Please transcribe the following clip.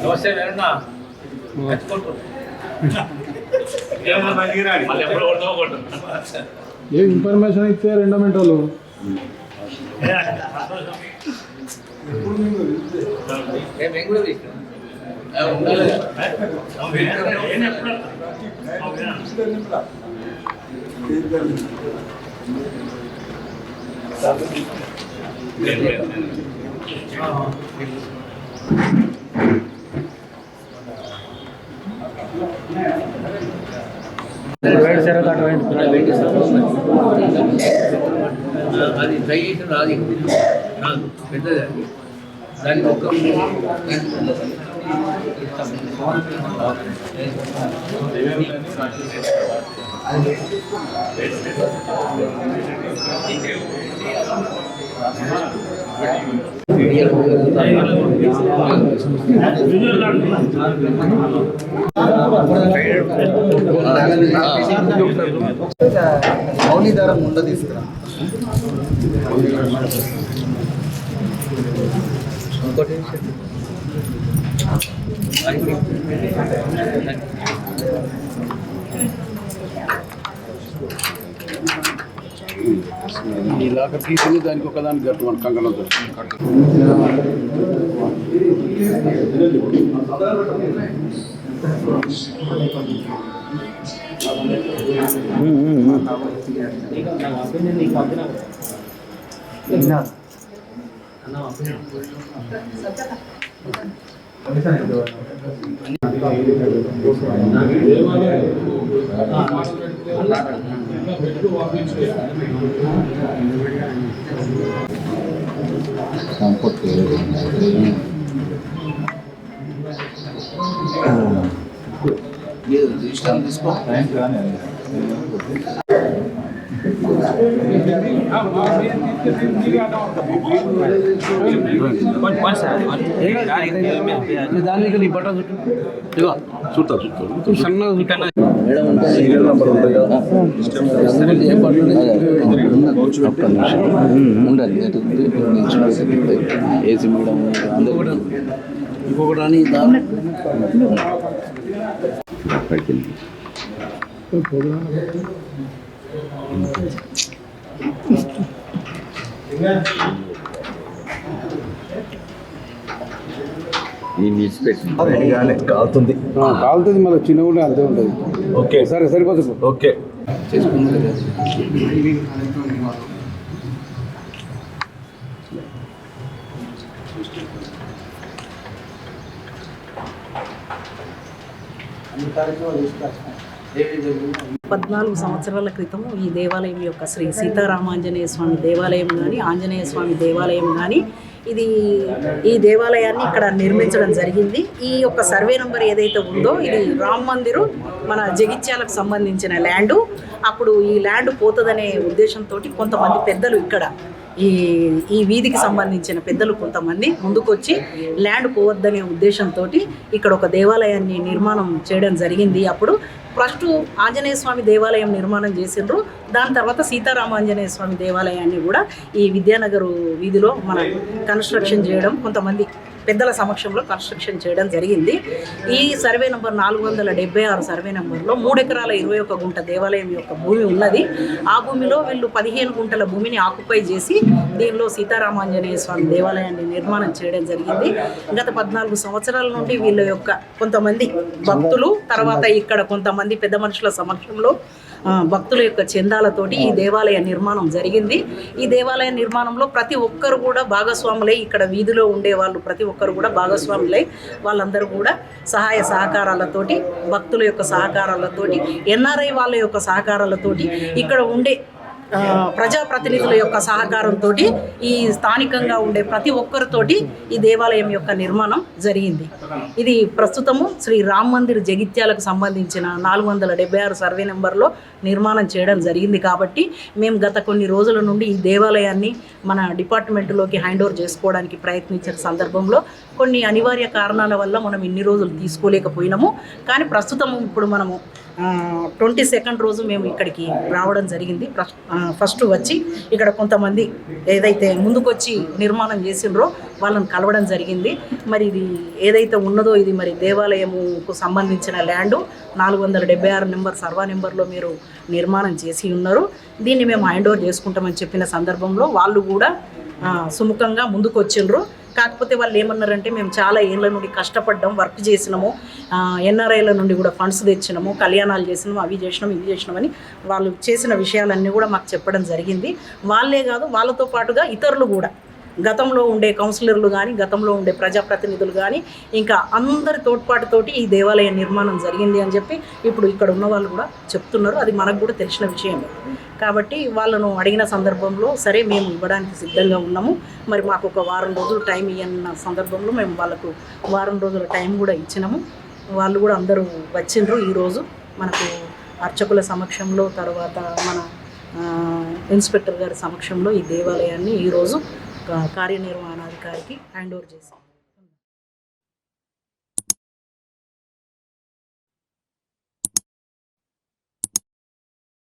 నమస్తే వేరన్నా ఎత్తుకుంటూ ఏ ఇన్ఫర్మేషన్ ఇచ్చే రెండో మినిటాలు మేము కూడా తీసుకున్నాం ఉండాలి అది ట్రై చేసిన రాదు. రాదు పెద్దది అది. దానికి ఒక మౌలిధారం ముండ తీసుకురా. ఇంకోటి ఈ లాకర్ తీసుకుని దానికి ఒకదానికి కట్టు మన కంకణం ఇష్టం తీసుకో దానికి నీ బట్ట చుట్టూ చుట్టా చుట్టూ సన్నగా కదా ఉండాలి ఏసీ మేడం అందరూ ఇంకొకటి అని దాని కాలుతుంది. కాలుతుంది మళ్ళీ చిన్న కూడా అంతే ఉంటుంది. ఓకే. సరే సరిపోతుంది. ఓకే. పద్నాలుగు సంవత్సరాల క్రితం ఈ దేవాలయం యొక్క శ్రీ సీతారామాంజనేయ స్వామి దేవాలయం కానీ ఆంజనేయ స్వామి దేవాలయం కానీ ఇది ఈ దేవాలయాన్ని ఇక్కడ నిర్మించడం జరిగింది. ఈ యొక్క సర్వే నెంబర్ ఏదైతే ఉందో ఇది రామ్ మందిరు మన జగిత్యాలకు సంబంధించిన ల్యాండు. అప్పుడు ఈ ల్యాండ్ పోతుందనే ఉద్దేశంతో కొంతమంది పెద్దలు ఇక్కడ ఈ ఈ వీధికి సంబంధించిన పెద్దలు కొంతమంది ముందుకొచ్చి ల్యాండ్ పోవద్దనే ఉద్దేశంతో ఇక్కడ ఒక దేవాలయాన్ని నిర్మాణం చేయడం జరిగింది. అప్పుడు ఫస్ట్ ఆంజనేయ స్వామి దేవాలయం నిర్మాణం చేసిండ్రు. దాని తర్వాత సీతారామాంజనేయ స్వామి దేవాలయాన్ని కూడా ఈ విద్యానగర్ వీధిలో మనం కన్స్ట్రక్షన్ చేయడం కొంతమంది పెద్దల సమక్షంలో కన్స్ట్రక్షన్ చేయడం జరిగింది. ఈ సర్వే నంబర్ నాలుగు వందల డెబ్బై ఆరు సర్వే నంబర్లో మూడు ఎకరాల ఇరవై ఒక గుంట దేవాలయం యొక్క భూమి ఉన్నది. ఆ భూమిలో వీళ్ళు పదిహేను గుంటల భూమిని ఆక్యుపై చేసి దీనిలో సీతారామాంజనేయ స్వామి దేవాలయాన్ని నిర్మాణం చేయడం జరిగింది. గత పద్నాలుగు సంవత్సరాల నుండి వీళ్ళ యొక్క కొంతమంది భక్తులు తర్వాత ఇక్కడ కొంతమంది పెద్ద మనుషుల సమక్షంలో భక్తుల యొక్క చందాలతోటి ఈ దేవాలయ నిర్మాణం జరిగింది. ఈ దేవాలయ నిర్మాణంలో ప్రతి ఒక్కరు కూడా భాగస్వాములై ఇక్కడ వీధిలో ఉండే వాళ్ళు ప్రతి ఒక్కరు కూడా భాగస్వాములై వాళ్ళందరూ కూడా సహాయ సహకారాలతోటి భక్తుల యొక్క సహకారాలతోటి ఎన్ఆర్ఐ వాళ్ళ యొక్క సహకారాలతోటి ఇక్కడ ఉండే ప్రజాప్రతినిధుల యొక్క సహకారంతో ఈ స్థానికంగా ఉండే ప్రతి ఒక్కరితోటి ఈ దేవాలయం యొక్క నిర్మాణం జరిగింది. ఇది ప్రస్తుతము శ్రీ రామ్ మందిర్ జగిత్యాలకు సంబంధించిన నాలుగు వందల డెబ్బై ఆరు సర్వే నెంబర్లో నిర్మాణం చేయడం జరిగింది కాబట్టి మేము గత కొన్ని రోజుల నుండి ఈ దేవాలయాన్ని మన డిపార్ట్మెంట్లోకి హ్యాండ్ ఓవర్ చేసుకోవడానికి ప్రయత్నించిన సందర్భంలో కొన్ని అనివార్య కారణాల వల్ల మనం ఇన్ని రోజులు తీసుకోలేకపోయినాము. కానీ ప్రస్తుతం ఇప్పుడు మనము ట్వంటీ సెకండ్ రోజు మేము ఇక్కడికి రావడం జరిగింది. ఫస్ట్ వచ్చి ఇక్కడ కొంతమంది ఏదైతే ముందుకొచ్చి నిర్మాణం చేసిండ్రో వాళ్ళని కలవడం జరిగింది. మరి ఇది ఏదైతే ఉన్నదో ఇది మరి దేవాలయముకు సంబంధించిన ల్యాండు. నాలుగు వందల డెబ్బై ఆరు నెంబర్ సర్వా నెంబర్లో మీరు నిర్మాణం చేసి ఉన్నారు. దీన్ని మేము హ్యాండ్ ఓవర్ చేసుకుంటామని చెప్పిన సందర్భంలో వాళ్ళు కూడా సుముఖంగా ముందుకు వచ్చిండ్రు కాకపోతే వాళ్ళు ఏమన్నారంటే మేము చాలా ఏళ్ళ నుండి కష్టపడ్డాం వర్క్ చేసినాము ఎన్ఆర్ఐల నుండి కూడా ఫండ్స్ తెచ్చినాము కళ్యాణాలు చేసినాము అవి చేసినాము ఇవి చేసినామని వాళ్ళు చేసిన విషయాలన్నీ కూడా మాకు చెప్పడం జరిగింది. వాళ్ళే కాదు వాళ్ళతో పాటుగా ఇతరులు కూడా. గతంలో ఉండే కౌన్సిలర్లు కానీ గతంలో ఉండే ప్రజాప్రతినిధులు కానీ ఇంకా అందరి తోడ్పాటుతోటి ఈ దేవాలయ నిర్మాణం జరిగింది అని చెప్పి ఇప్పుడు ఇక్కడ ఉన్న వాళ్ళు కూడా చెప్తున్నారు. అది మనకు కూడా తెలిసిన విషయమే. కాబట్టి వాళ్ళను అడిగిన సందర్భంలో సరే మేము ఇవ్వడానికి సిద్ధంగా ఉన్నాము. మరి మాకు ఒక వారం రోజులు టైం ఇవ్వన్న సందర్భంలో మేము వాళ్ళకు వారం రోజుల టైం కూడా ఇచ్చినాము. వాళ్ళు కూడా అందరూ వచ్చిండ్రు ఈరోజు. మనకు అర్చకుల సమక్షంలో తర్వాత మన ఇన్స్పెక్టర్ గారి సమక్షంలో ఈ దేవాలయాన్ని ఈరోజు కార్యనిర్వహణాధికారికి హ్యాండ్ ఓవర్ చేశాం.